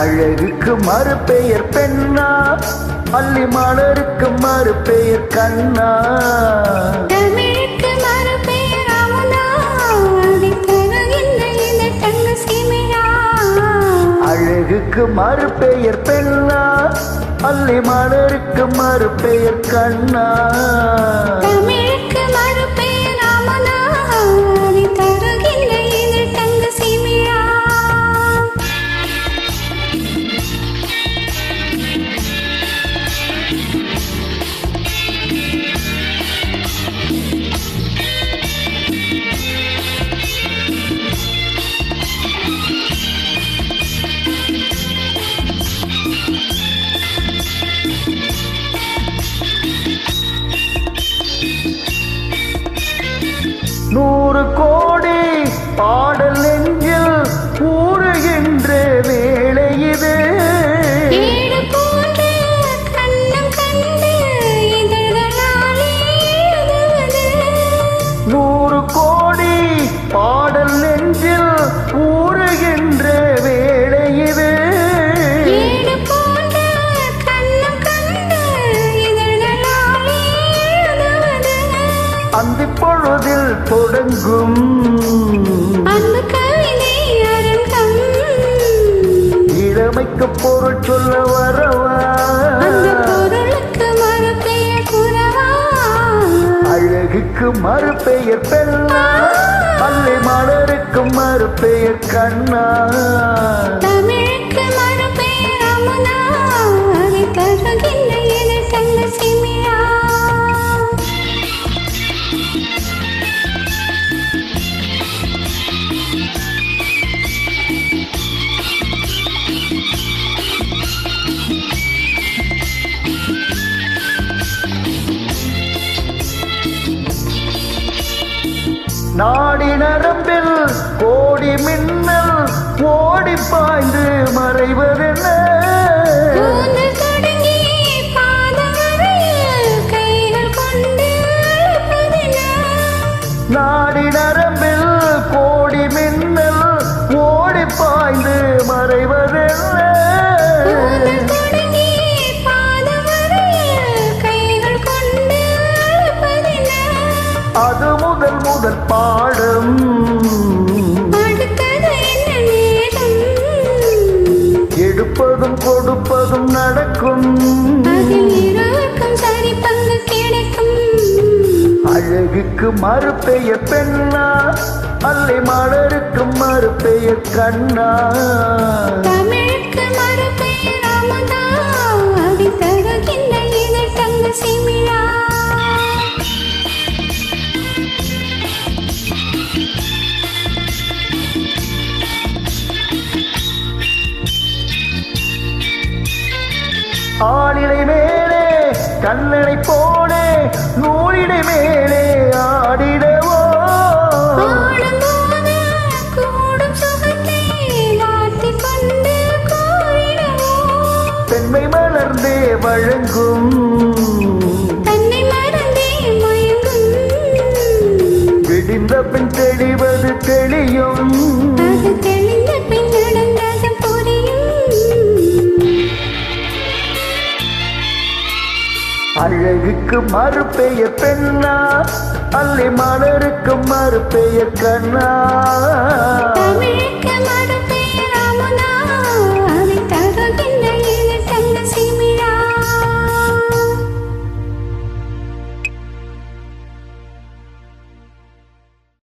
அழகுக்கு மறுபெயர் பெண்ணா அல்லி மலருக்கு மறுபெயர் கண்ணா. அழகுக்கு மறுபெயர் பெண்ணா அல்லி மலருக்கு மறுபெயர் கண்ணா. பாடல் நெஞ்சில் கூறுகின்ற வேளை இது. நூறு கோடி பாடல் நெஞ்சில் கூறுகின்ற வேளை இது. அந்த பொழுதில் தொடங்கும் இளமைக்கு பொருள் சொல்ல வரவா? பொருளுக்கு அழகுக்கு மறுபெயர் பெண்ணா? அல்லை மலருக்கு மறுபெயர் கண்ணா? தமிழுக்கு மறுபெயர் அமுதா? அதை தருகின்ற என தங்க சிமிழா நாடி நரம்பில் கோடி மின்னல் ஓடி பாய்ந்து மறைவதென்ன? நாடி நரம்பில் கோடி மின்னல் ஓடி பாய்ந்து மறைவதென்ன? அது முதல் முதல் பாடம்? எடுப்பதும் கொடுப்பதும் நடக்கும். அழகுக்கு மறுபெயர் பெண்ணா? அல்லை மலருக்கு மறுபெயர் கண்ணா? தமிழுக்கு மறுபெயர் கண்ணனை போனே நூலிடை மேலே ஆடிடவோ. பெண்மை மலர்ந்தே வழங்கும். விடிந்த பின் தெளிவது தெளியும் அழகுக்கு மறுபெயர் பெண்ணா? அல்லி மலருக்கு மறுபெயர் கண்ணா? தமிழுக்கு மறு